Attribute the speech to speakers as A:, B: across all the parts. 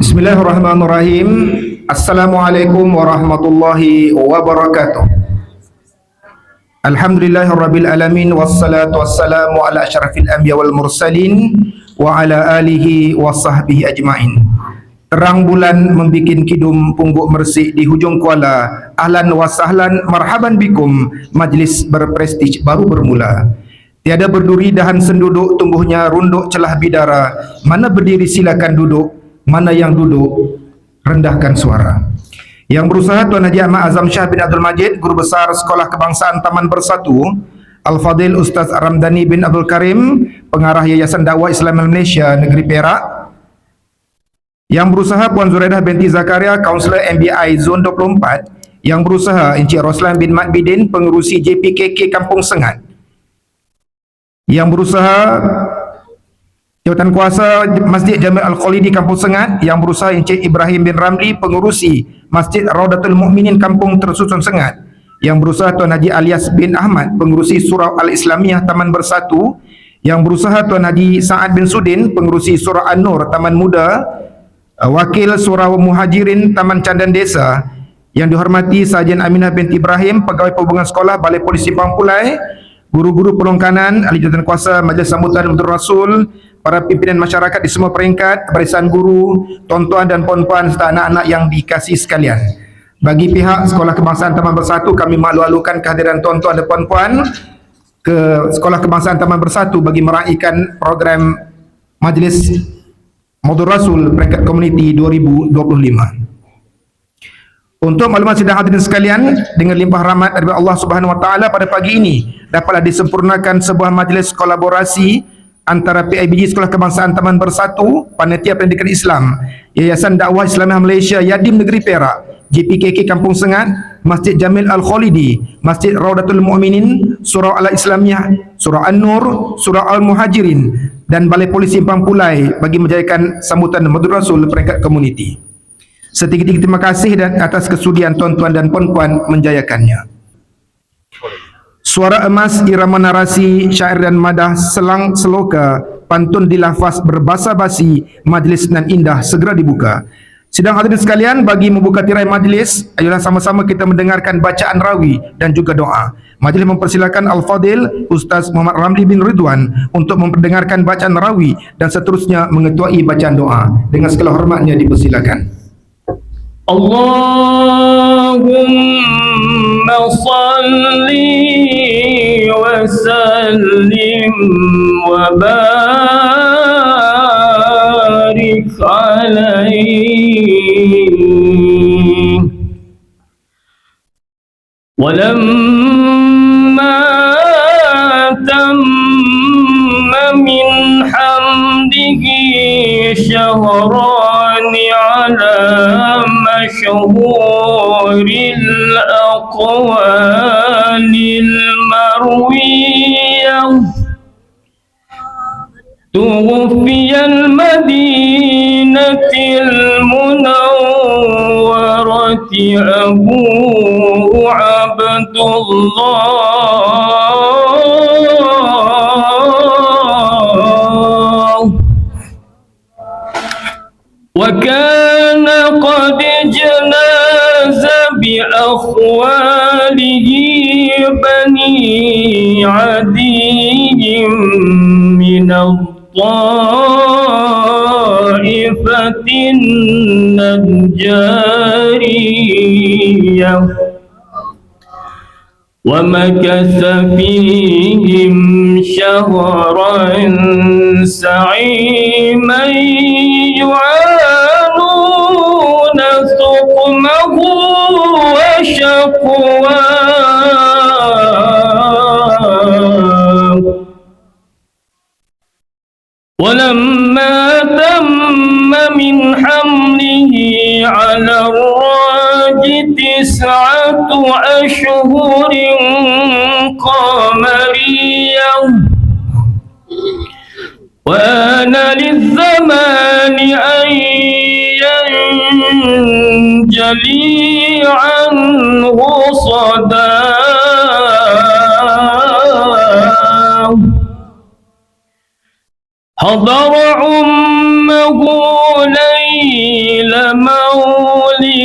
A: Bismillahirrahmanirrahim. Assalamualaikum warahmatullahi wabarakatuh. Alhamdulillahirabbil alamin wassalatu wassalamu ala asyrafil anbiya wal mursalin wa ala alihi wa sahbihi ajmain. Terang bulan membikin kidum pungguk mersik di hujung kuala. Ahlan wa sahlan marhaban bikum. Majlis berprestij baru bermula. Tiada berduri dahan senduduk tumbuhnya runduk celah bidara. Mana berdiri silakan duduk, mana yang duduk rendahkan suara. Yang berusaha Tuan Haji Ahmad Azam Shah bin Abdul Majid, Guru Besar Sekolah Kebangsaan Taman Bersatu, Al-Fadil Ustaz Ramdhani bin Abdul Karim, Pengarah Yayasan Dakwah Islam Malaysia Negeri Perak, yang berusaha Puan Zuraidah binti Zakaria, Kaunselor MBI Zon 24. Yang berusaha Encik Roslan bin Mat Bidin, Pengerusi JPKK Kampung Sengat. Yang berusaha Jawatan Kuasa Masjid Jamil Al-Khalidi Kampung Sengat. Yang berusaha Encik Ibrahim bin Ramli, Pengerusi Masjid Raudatul Mukminin Kampung Tersusun Sengat. Yang berusaha Tuan Haji Alias bin Ahmad, Pengerusi Surau Al-Islamiyah Taman Bersatu. Yang berusaha Tuan Haji Sa'ad bin Sudin, Pengerusi Surau An-Nur Taman Muda Uh, Wakil Surau Muhajirin Taman Candan Desa yang dihormati Sajen Aminah binti Ibrahim, Pegawai Perhubungan Sekolah Balai Polisi Pangpulai, guru-guru perongkanan, ahli jawatan kuasa Majlis Sambutan Untuk Rasul, para pimpinan masyarakat di semua peringkat, barisan guru, tuan-tuan dan puan-puan serta anak-anak yang dikasih sekalian. Bagi pihak Sekolah Kebangsaan Taman Bersatu, kami malu-alukan kehadiran tuan-tuan dan puan-puan ke Sekolah Kebangsaan Taman Bersatu bagi meraihkan program Majlis Maudhu Rasul peringkat komuniti 2025. Untuk maklumat sidang hadirin sekalian, dengan limpah rahmat dari Allah Subhanahu Wa Taala pada pagi ini dapatlah disempurnakan sebuah majlis kolaborasi antara PIBG Sekolah Kebangsaan Taman Bersatu, Panitia Pendidikan Islam, Yayasan Dakwah Islamiah Malaysia Yadim Negeri Perak, JPKK Kampung Sengat, Masjid Jamil Al-Khalidi, Masjid Raudatul Mu'minin, Surau Al-Islamiyah, Surau An-Nur, Surau Al-Muhajirin, dan Balai Polisi Pampulai bagi menjayakan sambutan Madur Rasul peringkat komuniti. Setinggi-tinggi terima kasih dan atas kesudian tuan-tuan dan puan-puan menjayakannya. Suara emas irama narasi syair dan madah selang seloka pantun dilafaz berbasa basi majlis nan indah segera dibuka. Sidang hadirin sekalian bagi membuka tirai majlis ayolah sama-sama kita mendengarkan bacaan rawi dan juga doa. Majlis mempersilakan Al-Fadil Ustaz Muhammad Ramli bin Ridwan untuk memperdengarkan bacaan rawi dan seterusnya mengetuai bacaan doa. Dengan segala hormatnya dipersilakan.
B: اللهم صل وسلم وبارك عليه. ولما تم من حمده شهرا مشهور الأقوال المروية. توفي المدينة المنورة أبوه عبد الله. وكان بأخواله بني عدي من الطائفة النجارية ومكث فيهم شهرا سعيما يعانون ولما تم من حمله على الراج تسعة أشهر قمرية وآن للزمان أن جميعا غصدا حضر عمه ليل موت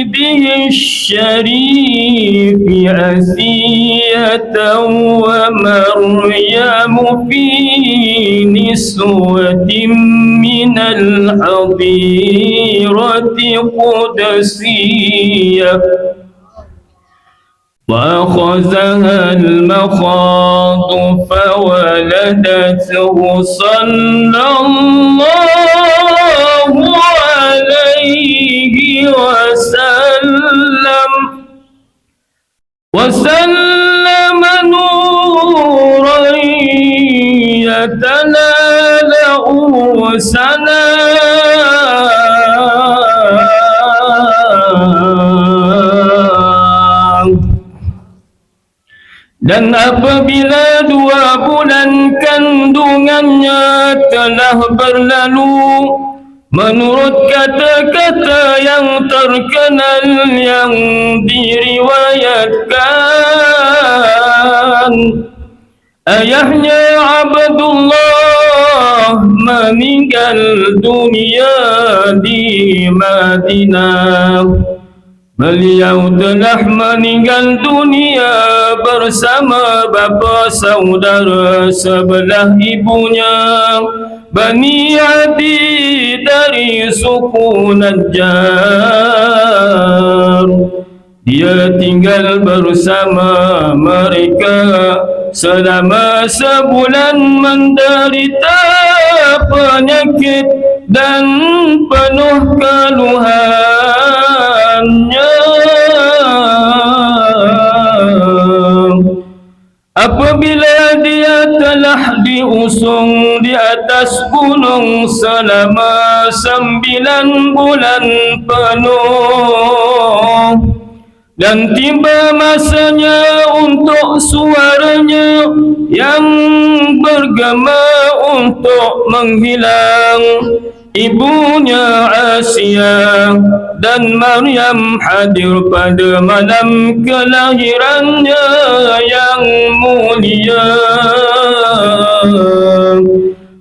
B: بيده الشريف أسية ومريم في نسوة من الحظيرة قدسية. وأخذها المخاض فولدته صلى الله dan apabila dua bulan kandungannya telah berlalu Menurut kata-kata yang terkenal yang diriwayatkan Ayahnya Abdullah meninggal dunia di Madinah Beliau telah meninggal dunia bersama bapa saudara sebelah ibunya. Bani Adi dari suku Najjar Dia tinggal bersama mereka selama sebulan menderita penyakit dan penuh keluhannya Apabila dia telah diusung di atas gunung selama sembilan bulan penuh dan tiba masanya untuk suaranya yang bergema untuk menghilang Ibunya Asia dan Maryam hadir pada malam kelahirannya yang mulia.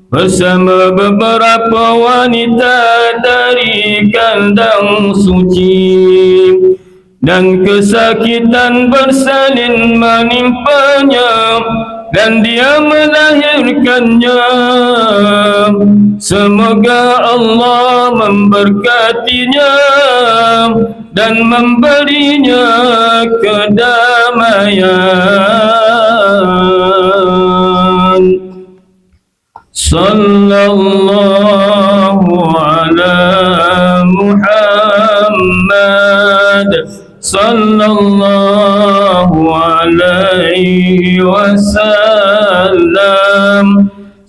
B: Bersama beberapa wanita dari kandang suci dan kesakitan bersalin menimpanya dan dia melahirkannya. Semoga Allah memberkatinya dan memberinya kedamaian. Sallallahu ala Muhammad. Sallallahu alaihi wasallam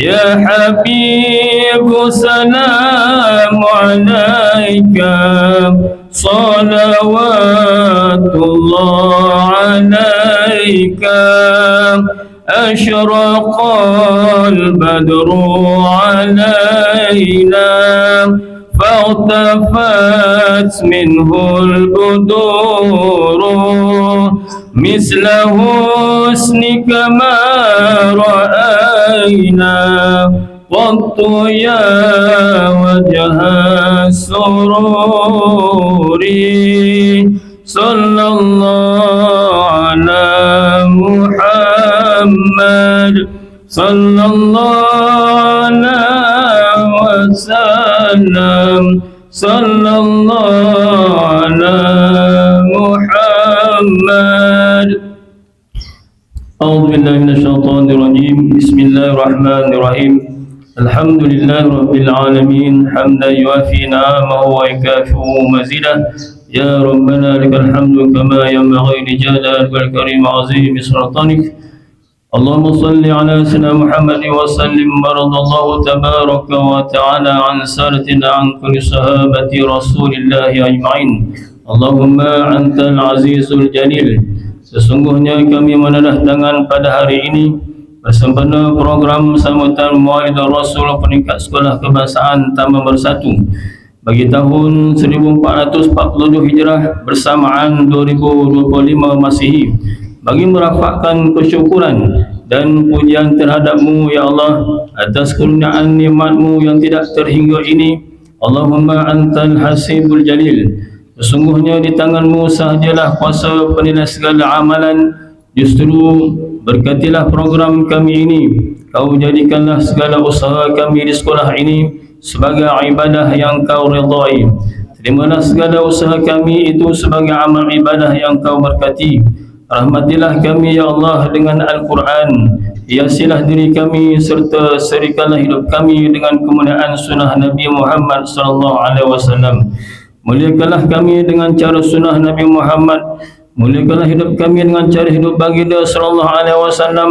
B: يا حبيب سلام عليك. صلوات الله عليك. أشرق البدر علينا. فارتفت منه البدور. مثل حسنك ما رأينا. قط يا وجه السرور. صلى الله على محمد. صلى الله عليه وسلم. صلى الله على محمد. أعوذ بالله من الشيطان الرجيم. بسم الله الرحمن الرحيم. الحمد لله رب العالمين. حمدا يوافي نعمه ويكافئ مزيده. يا ربنا لك الحمد كما ينبغي لجلالك الكريم عظيم سلطانك. اللهم صل على سيدنا محمد وسلم ورضى الله تبارك وتعالى عن سادتنا عن كل صحابة رسول الله أجمعين اللهم أنت العزيز الجليل Sesungguhnya kami menadah tangan pada hari ini bersempena program sambutan Maulid Rasul peningkat sekolah kebangsaan Taman Bersatu bagi tahun 1440 Hijrah bersamaan 2025 Masihi bagi merafakkan kesyukuran dan pujian terhadapmu ya Allah atas kurniaan nikmatmu yang tidak terhingga ini Allahumma antal hasibul jalil. Sesungguhnya di tanganmu sahajalah kuasa penilai segala amalan. Justru berkatilah program kami ini. Kau jadikanlah segala usaha kami di sekolah ini Sebagai ibadah yang kau redai Terimalah segala usaha kami itu sebagai amal ibadah yang kau berkati Rahmatilah kami ya Allah dengan Al-Quran. Hiasilah diri kami serta serikanlah hidup kami dengan kemuliaan sunnah Nabi Muhammad sallallahu alaihi wasallam. Muliakanlah kami dengan cara sunnah Nabi Muhammad. Muliakanlah hidup kami dengan cara hidup baginda sallallahu alaihi wasallam.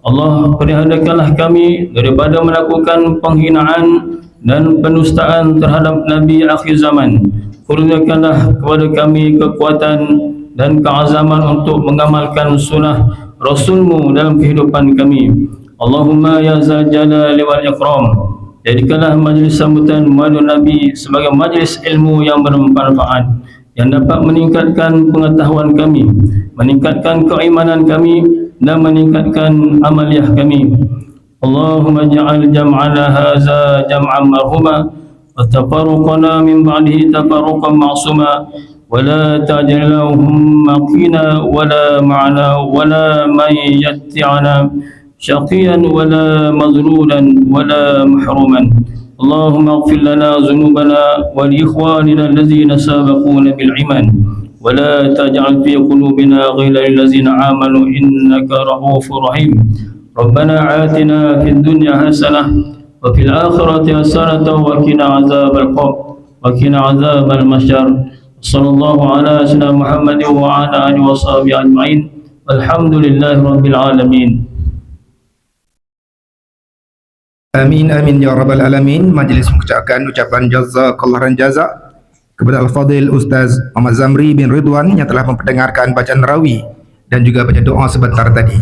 B: Allah perihadakanlah kami daripada melakukan penghinaan dan penustaan terhadap Nabi akhir zaman. Kurniakanlah kepada kami kekuatan dan keazaman untuk mengamalkan sunnah Rasulmu dalam kehidupan kami Allahumma ya zal jalali wal ikram Jadikanlah majlis sambutan Muhammad Nabi sebagai majlis ilmu yang bermanfaat yang dapat meningkatkan pengetahuan kami, meningkatkan keimanan kami dan meningkatkan amaliyah kami. Allahumma ja'al jam'ana haza jam'an marhuma wa tafarruqana min ba'dihi tafarruqan ma'suma taj'alhum maqina wa la ma'ana wa la man yatti'ana شقيا ولا مغلولا ولا محروما. اللهم اغفر لنا ذنوبنا ولإخواننا الذين سابقونا بالإيمان. ولا تجعل في قلوبنا غير الذين آمنوا إنك رؤوف رحيم. ربنا آتنا في الدنيا حسنة وفي الآخرة حسنة وقنا عذاب القبر وقنا عذاب المشر. صلى الله على سيدنا محمد وعلى آله وصحبه أجمعين والحمد لله رب العالمين
A: Amin amin ya rabbal alamin. Majlis mengucapkan ucapan jazakallah dan jazak kepada Al-Fadil Ustaz Muhammad Zamri bin Ridwan yang telah memperdengarkan bacaan rawi dan juga baca doa sebentar tadi.